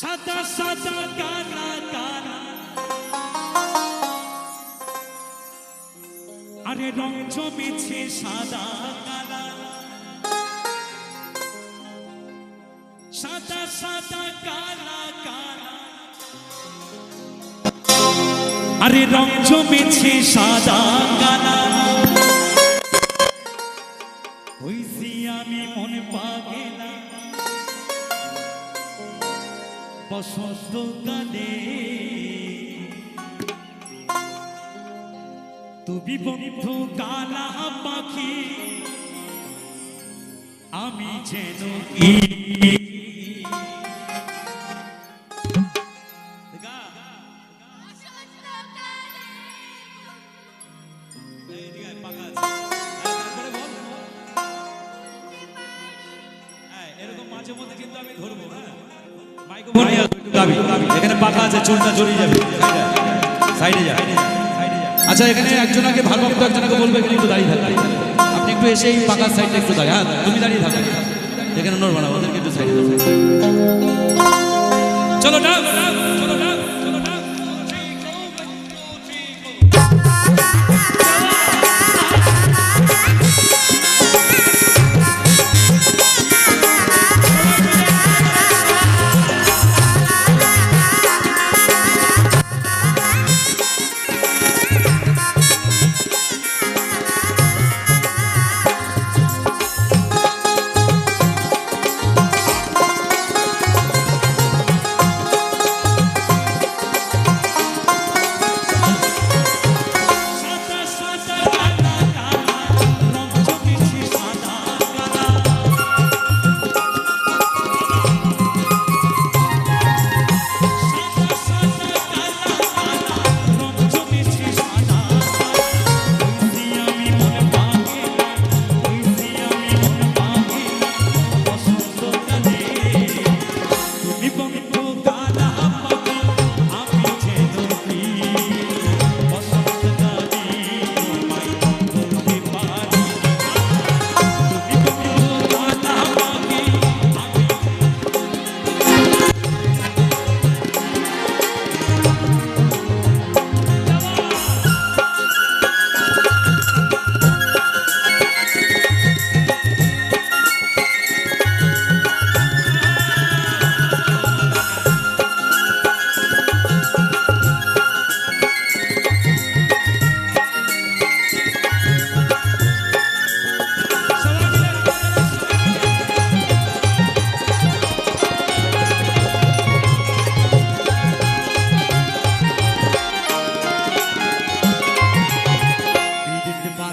সাদা সাদা কানা কানা। আরে রং জমেছে সাদা, কানা। সাদা সাদা কানা কানা। আরে রং জমেছে সাদা বসন্তকালে তুমি বন্ধু কালা পাখি, আমি যেন কি এরকম মাঝে মধ্যে কিন্তু আমি ধরবো হ্যাঁ। এখানে যাবে। আচ্ছা এখানে একজনাকে ভালো একজনকে বলবে এখানে একটু দাঁড়িয়ে থাকবে আপনি একটু এসে এই পাকার সাইডে একটু দাঁড়িয়ে হ্যাঁ তুমি দাঁড়িয়ে থাকবে এখানে নড়বা না, ওদেরকে একটু সাইডে চলো না চলো না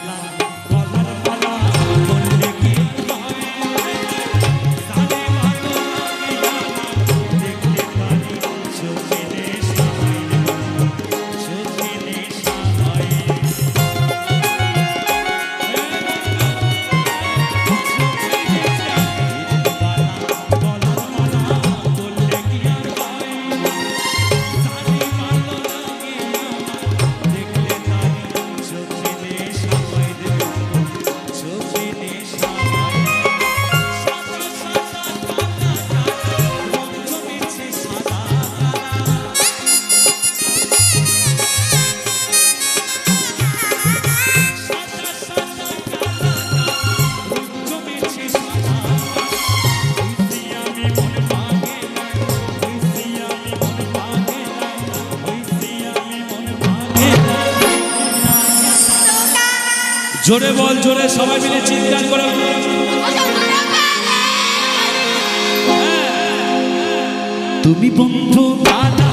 love. জোরে বল জোরে সবাই মিলে চিন্তা করে। তুমি বন্ধু দাদা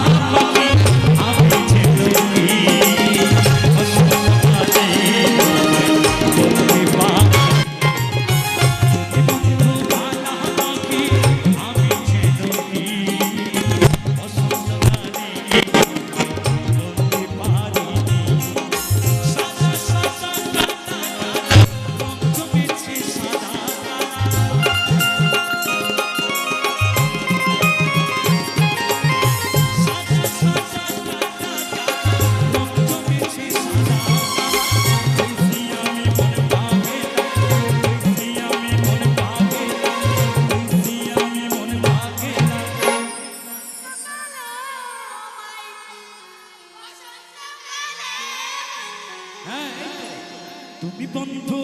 বন্ধু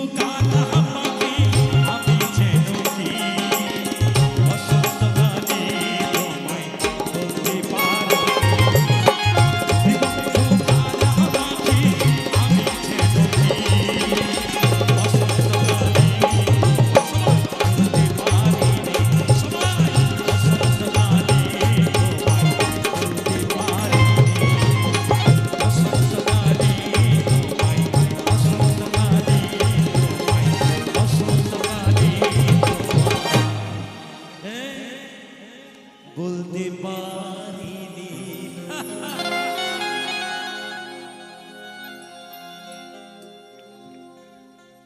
বলতে পারিনি।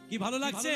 কি ভালো লাগছে?